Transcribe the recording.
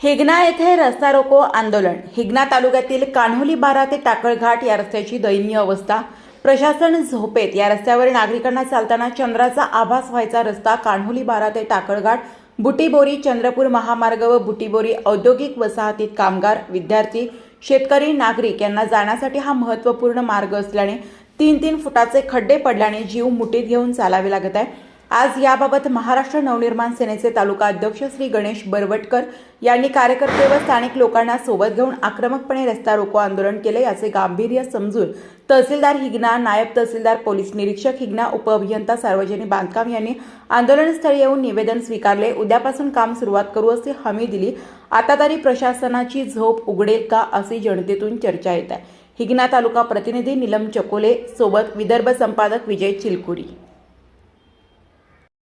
हिगणा येथे रस्ता रोको आंदोलन. हिगणा तालुक्यातील कान्होली बारा ते टाकळघाट या रस्त्याची दयनीय अवस्था. प्रशासन झोपेत या रस्त्यावर नागरिकांना चालताना चंद्राचा आभास व्हायचा रस्ता कान्होली बारा ते टाकळघाट बुटीबोरी चंद्रपूर महामार्ग व बुटीबोरी औद्योगिक वसाहतीत कामगार विद्यार्थी शेतकरी नागरिक यांना जाण्यासाठी हा महत्त्वपूर्ण मार्ग असल्याने तीन तीन फुटाचे खड्डे पडल्याने जीव मुठीत घेऊन चालावे लागत आहे. आज याबाबत महाराष्ट्र नवनिर्माण सेनेचे तालुका अध्यक्ष श्री गणेश बरवटकर यांनी कार्यकर्ते व स्थानिक लोकांना सोबत घेऊन आक्रमकपणे रस्ता रोको आंदोलन केले याचे गांभीर्य समजून तहसीलदार हिगणा नायब तहसीलदार पोलीस निरीक्षक हिगणा उपअभियंता सार्वजनिक बांधकाम यांनी आंदोलनस्थळी येऊन निवेदन स्वीकारले. उद्यापासून काम सुरुवात करू अशी हमी दिली. आता तरी प्रशासनाची झोप उघडेल का अशी जनतेतून चर्चा येत आहे. हिगणा तालुका प्रतिनिधी निलम चकोले सोबत विदर्भ संपादक विजय चिलकुरी